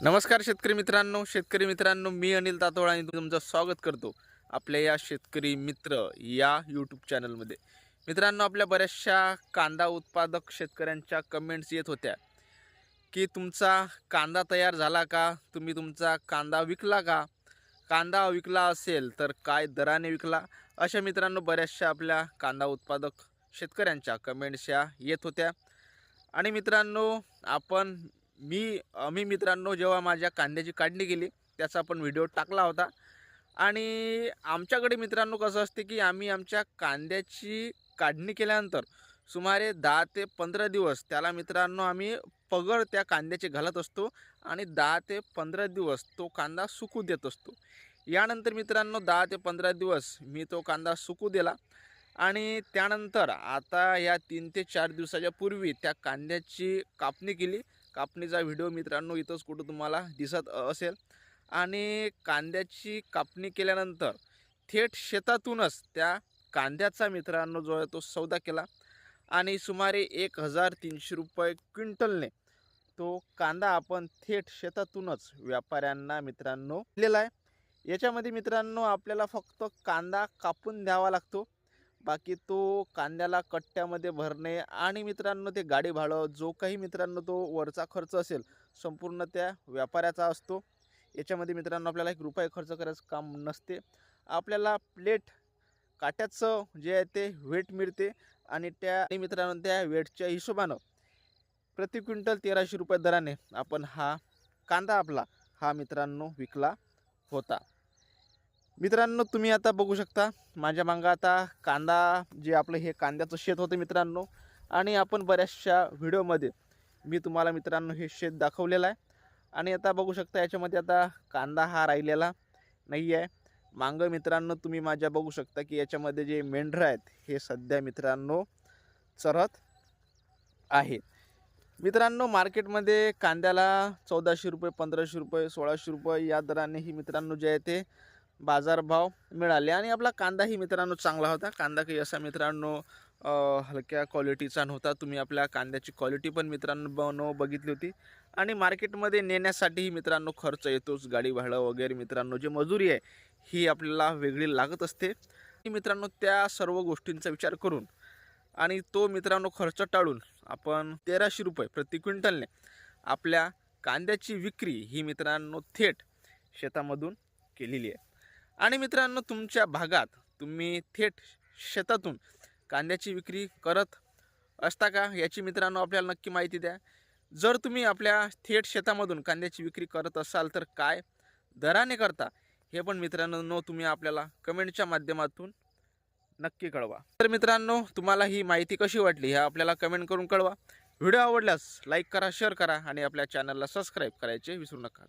नमस्कार शेतकरी मित्रांनो शेतकरी मित्रांनो मी अनिल तातोळ आणि तुमचं स्वागत करतो आपल्या या शेतकरी मित्र या यूट्यूब चॅनलमध्ये मित्रांनो आपल्या बऱ्याचशा कांदा उत्पादक शेतकऱ्यांच्या कमेंट्स येत होत्या की तुमचा कांदा तयार झाला का? तुम्ही तुमचा कांदा विकला का? कांदा विकला असेल तर काय दराने विकला? अशा मित्रांनो बऱ्याचशा आपल्या कांदा उत्पादक शेतकऱ्यांच्या कमेंट्स या येत होत्या. आणि मित्रांनो आपण मी मी मित्रांनो जेव्हा माझ्या कांद्याची काढणी केली त्याचा आपण व्हिडिओ टाकला होता. आणि आमच्याकडे मित्रांनो कसं असते की आम्ही आमच्या कांद्याची काढणी केल्यानंतर सुमारे दहा ते पंधरा दिवस त्याला मित्रांनो आम्ही पगड त्या कांद्याचे घालत असतो आणि दहा ते पंधरा दिवस तो कांदा सुकू देत असतो. यानंतर मित्रांनो दहा ते पंधरा दिवस मी तो कांदा सुकू दिला आणि त्यानंतर आता या तीन ते चार दिवसाच्या पूर्वी त्या कांद्याची कापणी केली. कापणीचा व्हिडिओ मित्रांनो इथंच कुठं तुम्हाला दिसत असेल. आणि कांद्याची कापणी केल्यानंतर थेट शेतातूनच त्या कांद्याचा मित्रांनो जो आहे तो सौदा केला. आणि सुमारे एक हजार तीनशे रुपये क्विंटलने तो कांदा आपण थेट शेतातूनच व्यापाऱ्यांना मित्रांनो दिलेला आहे. याच्यामध्ये मित्रांनो आपल्याला फक्त कांदा कापून द्यावा लागतो. बाकी तो कांद्याला कट्ट्यामध्ये भरणे आणि मित्रांनो ते गाडी भाडं जो काही मित्रांनो तो वरचा खर्च असेल संपूर्ण त्या व्यापाऱ्याचा असतो. याच्यामध्ये मित्रांनो आपल्याला एक रुपये खर्च करायचं काम नसते. आपल्याला प्लेट काट्याचं जे आहे ते वेट मिळते आणि त्या आणि मित्रांनो त्या वेटच्या हिशोबानं प्रति क्विंटल तेराशे रुपये दराने आपण हा कांदा आपला हा मित्रांनो विकला होता. मित्रांनो तुम्ही आता बघू शकता माझ्या मागं आता कांदा जे आपलं हे कांद्याचं शेत होतं मित्रांनो आणि आपण बऱ्याचशा व्हिडिओमध्ये मी तुम्हाला मित्रांनो हे शेत दाखवलेलं आहे. आणि आता बघू शकता याच्यामध्ये आता कांदा हा राहिलेला नाही आहे. मागं मित्रांनो तुम्ही माझ्या बघू शकता की याच्यामध्ये जे मेंढरं आहेत हे सध्या मित्रांनो चरत आहेत. मित्रांनो मार्केटमध्ये कांद्याला चौदाशे रुपये पंधराशे रुपये सोळाशे रुपये या दराने ही मित्रांनो जे आहे ते बाजारभाव मिळाले आणि आपला कांदाही मित्रांनो चांगला होता. कांदा काही असा मित्रांनो हलक्या क्वालिटीचा नव्हता. तुम्ही आपल्या कांद्याची क्वालिटी पण मित्रांनो बनव बघितली होती. आणि मार्केटमध्ये नेण्यासाठीही मित्रांनो खर्च येतोच. गाडी भाडं वगैरे मित्रांनो जी मजुरी आहे ही आपल्याला वेगळी लागत असते. आणि मित्रांनो त्या सर्व गोष्टींचा विचार करून आणि तो मित्रांनो खर्च टाळून आपण तेराशे रुपये प्रति क्विंटलने आपल्या कांद्याची विक्री ही मित्रांनो थेट शेतामधून केलेली आहे. आणि मित्रांनो तुमच्या भागात तुम्ही थेट शेतातून कांद्याची विक्री करत असता का? याची मित्रांनो आपल्याला नक्की माहिती द्या. जर तुम्ही आपल्या थेट शेतामधून कांद्याची विक्री करत असाल तर काय दराने करता हे पण मित्रांनो तुम्ही आपल्याला कमेंटच्या माध्यमातून नक्की कळवा. तर मित्रांनो तुम्हाला ही माहिती कशी वाटली हे आपल्याला कमेंट करून कळवा. व्हिडिओ आवडल्यास लाईक करा शेअर करा आणि आपल्या चॅनलला सबस्क्राईब करायचे विसरू नका.